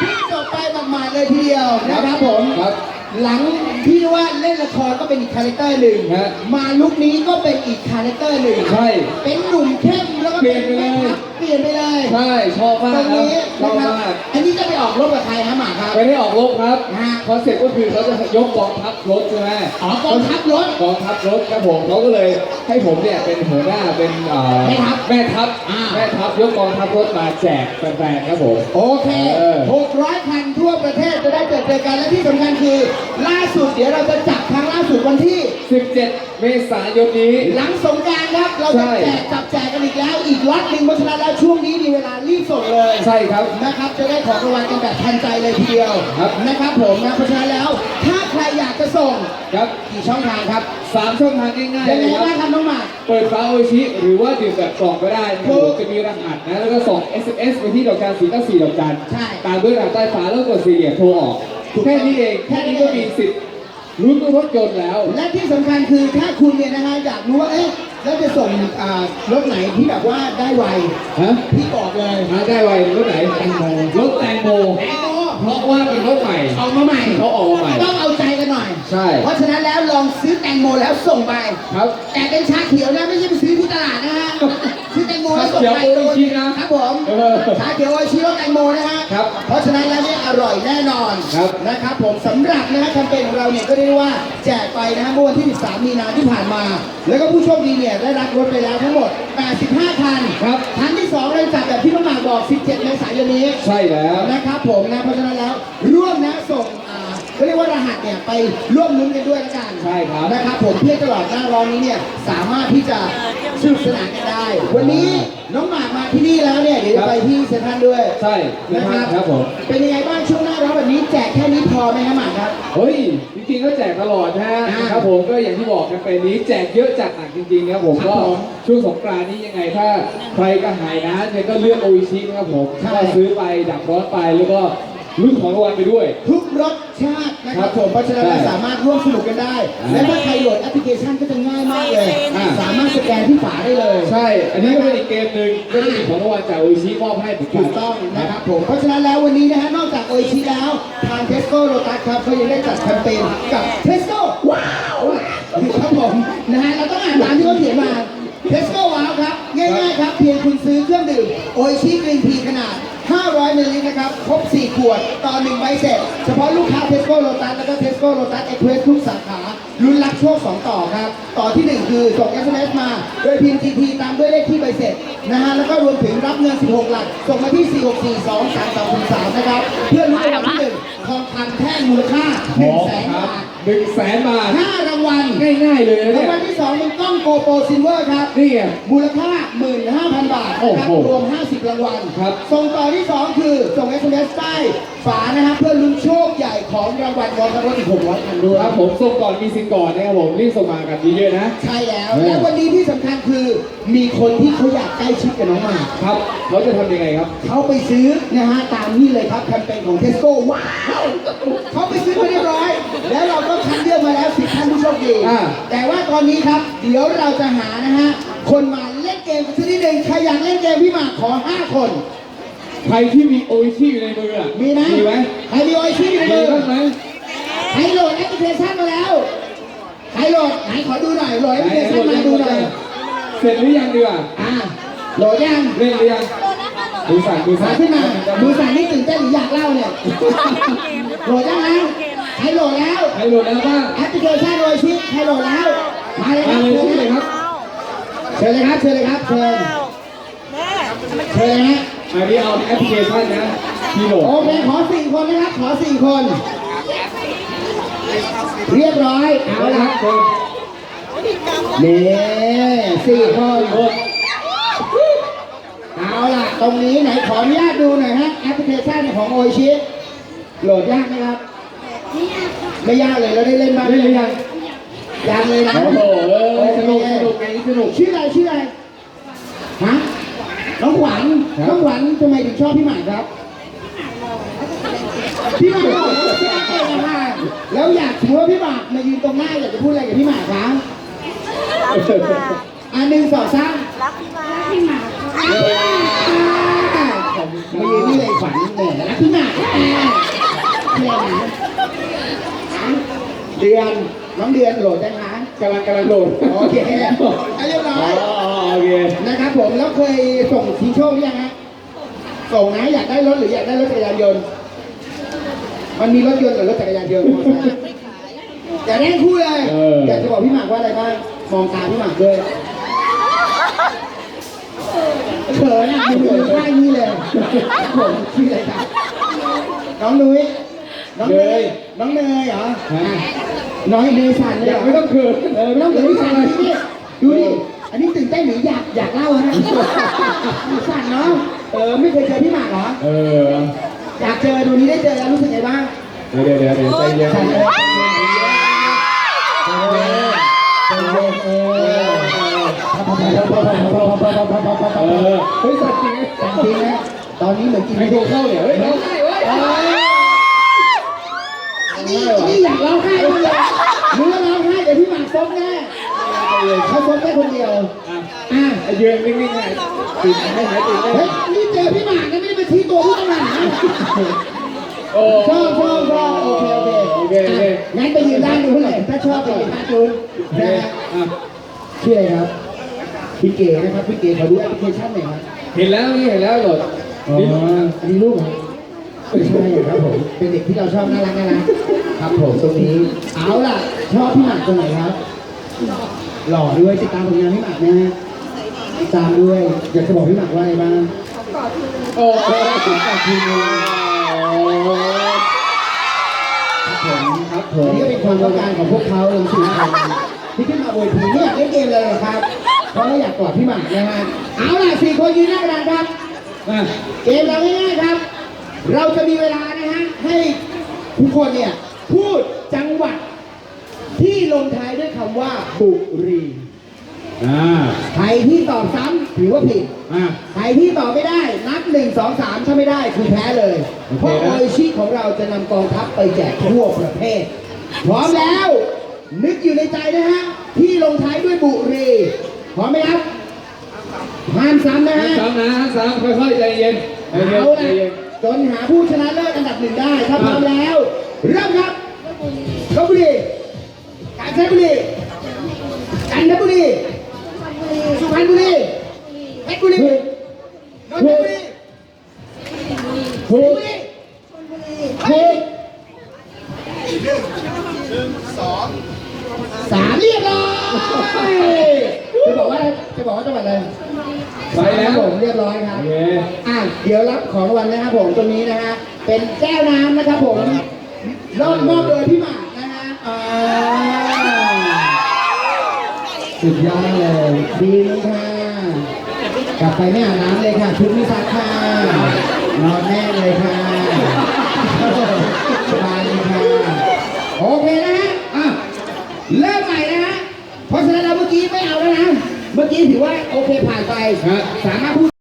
พี่จบไปหมาดๆเลยทีเดียวนะครับผม ครับ หลังที่ว่าเล่นละครก็เป็นอีกคาแรคเตอร์หนึ่งฮะ มาลุคนี้ก็เป็นอีกคาแรคเตอร์หนึ่งใช่ เป็นหนุ่มเข้มแล้วก็เปลี่ยนไปเลย เปลี่ยนไปเลย ใช่ ชอบมาตรกงครับนี้ชอบนะครับมากอันนี้จะไป ออกรบกับใครฮะหมาครับ ไม่ได้ออกรบครับฮะคอนเซ็ปต์ก็คือเขาจะยกกองทัพรถใช่ไหมอ๋อกองทัพรถกองทัพรถครับผมเขาก็เลยให้ผมเนี่ยเป็นหัวหน้าเป็นเอ่อแม่ทัพแม่ทัพอ่าแม่ทัพยกกองทัพรถมาแจกแฟนๆครับผมโอเคเออ600คันทั่วประเทศจะได้เจอเจอกันและที่สำคัญคือ ล่าสุดเดี๋ยวเราจะจับครั้งล่าสุดวันที่ 17 เมษายนนี้ หลังสงกรารครับเราจะใช่แจกจับแจกกันอีกแล้วอีกล็อตหนึ่งเพราะฉะนั้นแล้วช่วงนี้มีเวลารีบส่งเลย ใช่ครับนะครับจะได้ของรางวัลกันแบบทันใจเลยทีเดียวครับนะครับผมนะเพราะฉะนั้นแล้ว ถ้าใครอยากจะส่งครับกี่ช่องทางครับสามช่องทางง่ายๆยังเลไงยครับบ้างครับน้องหมาก เปิดฟ้าโออิชิหรือว่าดื่มแบบกล่องก็ได้นะคถูรับกจะมีรหัสนะ แล้วก็ส่ง SMS ไปที่ดอกจันสี่เก้าสี่ดอกจันใช่ตามด้วยรหัสใต้ฟ้าแล้วกดสี่เหลี่ยมโทรออก ถูกแค่นี้เอง แค่นี้ก็มีสิทธิ์ลุ้นรถยนต์แล้ว และที่สำคัญคือถ้าคุณเนี่ยนะฮะอยากรู้ว่าเอ๊ะ แล้วจะส่งอ่ารถไหนที่แบบว่าได้ไวฮะพี่บอกเลยหาได้ไวรถไหนรถแตงโมแตงโม เพราะว่าเป็นรถใหม่ออกมาใหม่เขาออกมาใหม่ต้องเอาใจกันหน่อย ใช่ เพราะฉะนั้นแล้วลองซื้อแตงโมแล้วส่งไป ครับ แต่เป็นชาเขียวนะไม่ใช่ไปซื้อ เขียวโออิชินะครับผมเออชาเขียวโออิชิรสแตงโมนะฮะครับเพราะฉะนั้นแล้วเนี่ยอร่อยแน่นอนครับนะครับผมสำหรับนะฮะแคมเปญของเราเนี่ยก็เรียกได้ว่าแจกไปนะฮะเมื่อวันที่ 13 มีนาที่ผ่านมา แล้วก็ผู้โชคดีเนี่ยได้รับรถไปแล้วทั้งหมด 85 คันครับคันที่2เราจัดแบบที่น้องหมากบอก 17 เมษายนนี้ใช่แล้วนะครับผมนะเพราะฉะนั้นแล้วร่วมนะส่งอ่าเขาเรียกว่ารหัสเนี่ยไปร่วมลุ้นกันด้วยละกันใช่ครับนะครับผมเพื่อตลอดหน้าร้อนนี้เนี่ยสามารถที่จะสนุกสนานกันได้ วันนี้ น้องหมากมาที่นี่แล้วเนี่ยเดี๋ยวครัจะบไปที่เซ็นทรัลด้วยใช่นะครับครับผมเป็นยังไงบ้างช่วงหน้าร้อนแบบนี้แจกแค่นี้พอไหมครับหมากครับเฮ้ยจริงๆก็แจกตลอดนะฮะอ่าครับผมก็อย่างที่บอกกันไปนี้แจกเยอะจัดหนักจริงๆครับผมครับก็ผมช่วงสงกรานต์นี้ยังไงถ้าใครก็หายนะเนี่ยก็เลือกโออิชินะครับผมใช่ก็ซื้อไปดับร้อนไปแล้วก็รุ่นของรางวัลไปด้วยทุกรส ชาตินะคครัรับบผมเพราะฉะนั้นใช่เราสามารถร่วมสนุกกันได้อ่าและถ้าใครโหลดแอปพลิเคชันก็จะง่ายมากเลย อ่า สามารถสแกนที่ฝาได้เลย ใช่ อันนี้ก็เป็นอีกเกมหนึ่งก็จะมีของรางวัลจากโออิชิมอบให้เหมือนกัถูน กต้องนะครับผม เพราะฉะนั้นแล้ววันนี้นะฮะนอกจากโอชิแล้ว ทางเทสโก้โ t ตัสครับเขายังได้จัดแคมเปญกับเทสโก้ วด ต่อ1ใบเสร็จ เฉพาะลูกค้าเทสโก้โ t ตัสแล้วก็เทสโก้โ t ตัสเอ็กเพรสทุกสาขาลุ้นรับโชค2ต่อครับ ต่อที่1คือส่ง SMS มา โดยพิมพ์ GT ตามด้วยเลขที่ใบเสร็จนะฮะแล้วก็รวมถึงรับเงิน 16 หลัก ส่งมาที่ 4642333นะครับ เพื่อลุ้นรางวัลที่หนึ่งทองคำแท่งมูลค่า1แสนครับบาทหนึ่งแสนบาทห้าราง วัลง่ายๆเลยนะราเนี่งยวัลที่สองเป็นกล้องโกโปรซิลเวอร์ครับ นี่ไง มูลค่า 15,000 บาทโอ้นะครับโหรวม 50 รางวัลครับ ส่งต่อที่ 2 คือ ส่ง SMS ใต้ฝานะครับเพื่อลุ้นโชคใหญ่ของรางวัลวอลรถอีก600คันด้วยครับผมส่งก่อนมีสิทธิ์ก่อนนะครับผมรีบส่งมากันเยอะๆนะ ใช่แล้วเออและวันนี้ที่สำ คัญคือมีคนที่เขาอยากใกล้ชิดกับน้องหมากครับเขาจะทำยังไงครับ เขาไปซื้อนะฮะตามนี่เลยครับแคมเปญของเทสโก้ว้าวเขาไปซื้อมาเรียบร้อย แล้วเราก็คัดเลือกมาแล้วสิท่านผู้โชคดีอ่า แต่ว่าตอนนี้ครับ เดี๋ยวเราจะหานะฮะคนมาเล่นเกมกันสักนิดหนึ่งใครอยากเล่นเกมพี่หมากขอ5คน ใครที่มีโออิชิอยู่ในมืออะมีไหมมีไหมใครมีโอชิอยู่ในมีมือบ้างไหมใครโหลดแอปพลิเคชันมาแล้ว ใครโหลดไหนขอดูหน่อยโหลดแอปพลิเคชันมาดูหน่อย เสร็จหรือยังดีกว่าอ่าโหลดยังเล่นหรือยังดูสั่นดูมาสั่นขึ้นมามือสั่นนี่ตื่นเต้นหรืออยากเล่าเนี่ยโหลดยังนะใครโหลดแล้วใครโหลดแล้วบ้างแอปพลิเคชันโอชิใครโหลดแล้วมาเลยคมารับเลยเชิญชื่อเลเลยยคครัรับบเชิญเลยครับเชิญเลยครับเชิญแม่เชิญเลยฮะอันนี้เอาแอปพลิเคชันนะที่โหลดโอเคขอสี่คนนะครับขอสี่คน เรียบร้อยเอาเอาละละค นนี่สี่คนโหลดเอาล่ะ ตรงนี้ไหนขออนุญาตดูหน่อยฮะแอปพลิเคชันของโอชิโหลดยากไหมครับ ไม่ยากเลยเราได้เล่นบ้างเล่นหรือยังยังเลยนะโอ้โหเออสนุกสนุกไงสนุกชื่ออะไรชื่ออะไรฮะน้องขวัญครับน้องขวัญทำไมถึงชอบพี่หมากครับพี่หมากบอกว่าเก่งอะค่ะแล้วอยากถือว่าพี่หมากมายืนตรงหน้าอยากจะพูดอะไรกับพี่หมากครับ รักพี่มาอันหนึ่งสองสามรักพี่มาพี่มาอ่ามายืนนี่เลยฝันแหมรักพี่หมากแหมแหมเดือนน้องเดือนโหลดยังคะกำลังกำลังโดดโอเคเรียบร้อ๋ออยโอเคนะครับผมแล้วเคยส่งชิงโชคหรือยังฮะส่งนะอยากได้รถหรืออยากได้รถจักรยานยนต์มันมีรถยนต์กับรถจักรยานยนต์มอเตอร์ไซค์อยากได้คู่เลยอยากจะบอกพี่หมากว่าอะไรบ้าง มองตาพี่หมากด้วยเขินอะมือเหมือนข้างนี้เลยครับผมชื่ออะไรครับน้องนุ้ยน้องเนยน้องเนยเหรออะน้อยเนยสันเลยอเหรย่าอไม่ต้องเขินเออไม่ต้องเกิดที่สั่นเลยนี่ดูดิอันนี้ตื่นเต้นหรืออยากอยากเล่าฮะสั่นเนาะเออไม่เคยเจอพี่หมากเหรอเอออยากเจอดูนี้ได้เจอแล้วรู้สึกไงบ้างเดี๋ยวเดี๋ยวเดี๋ยวเดี๋ยวใจเย็น เย็นเออเฮ้ยสัตว์จริงสั่นจริงนะตอนนี้เหมือนกินไม่โดนเข้าเนี่ยเฮ้ยร้องไห้เว้ยนี่นี่อยากร้องไห้เลยรู้ว่าร้องไห้เดี๋ยวพี่หมากซบแน่เขาซบแค่คนเดียวอะไอ้ยืนนิ่งๆไงติดไม่หายติดเลยเฮ้ยนี่เจอพี่หมากนะไม่ได้มาชี้ตัวผู้ต้องหา โอ้ชอบชอบชอบโอเคโอเคโอเคโอเค งั้นไปยืนด้านนู้นเลยถ้าชอบไปยืนด้านนู้นโอเคนะฮะอะชื่ออะไรครับพี่เก๋นะครับพี่เก๋ขอดูแอปพลิเคชันหน่อยครับเห็นแล้วนี่เห็นแล้วโหลดอ๋อนี่อันนี้รูปเหรอไม่ใช่ครับผมเป็นเด็กที่เราชอบน่ารักน่ารักครับผมตรงนี้เอาล่ะชอบพี่หมากตรงไหนครับ หล่อด้วยติดตามผลงานพี่หมากนะฮะติดตามด้วยอยากจะบอกพี่หมากว่าอะไรบ้าง โอ้โหขอขอบคุณเลย ครับผมครับผมนี่ก็เป็นความต้องการของพวกเขาเลยสี่คนที่ขึ้นมาบนทีไม่อยากเล่นเกมเลยหรอกครับ เพราะว่าอยากกอดพี่หมากนะฮะเอาล่ะสี่คนยืนหน้ากระดานครับอะเกมเราง่ายๆครับ เราจะมีเวลานะฮะให้ทุกคนเนี่ยพูดจังหวัดที่ลงท้ายด้วยคำว่าบุรี อ่า ใครที่ตอบซ้ำ ถือว่าผิดอะใครที่ตอบไม่ได้นับหนึ่งสองสามถ้าไม่ได้คือแพ้เลย โอเคเพราะนะโออิชิของเราจะนำกองทัพไปแจกทั่วประเทศ พร้อมแล้ว นึกอยู่ในใจนะฮะ ที่ลงท้ายด้วยบุรี พร้อมไหมครับห้ามซ้ำนะฮะ สามนะสามค่อยๆใจเย็นใจเย็นเอาใจละเย็น จนหาผู้ชนะเลิศอันดับหนึ่งได้ถ้าครับพร้อมแล้ว เริ่มครับลบบุรีกาญจนบุรีจันทบุรีสุพรรณบุรีเพชรบุรีนนทบุรี ถูกถูกสองสามเรียบร้อยจะบอกว่าจะบอกว่าจังหวัดอะไรไปแล้วผมเรียบร้อยครับเคอะเดี๋ยวรับของรางวัลนะครับผมตรงนี้นะฮะเป็นแก้วน้ำนะครับผมรอบมอบโดยพี่หมากนะฮะสุดยอดเลยดีเลยค่ะกลับไปไม่อาบน้ำเลยค่ะชุดไม่ซักค่ะ นอนแน่เลยค่ะสบายเลยค่ะโอเคนะฮะอะเริ่มใหม่นะฮะเพราะฉะนั้นเราเมื่อกี้ไม่เอาแล้วนะ เมื่อกี้ถือว่าโอเคผ่านไปฮะสามารถพูด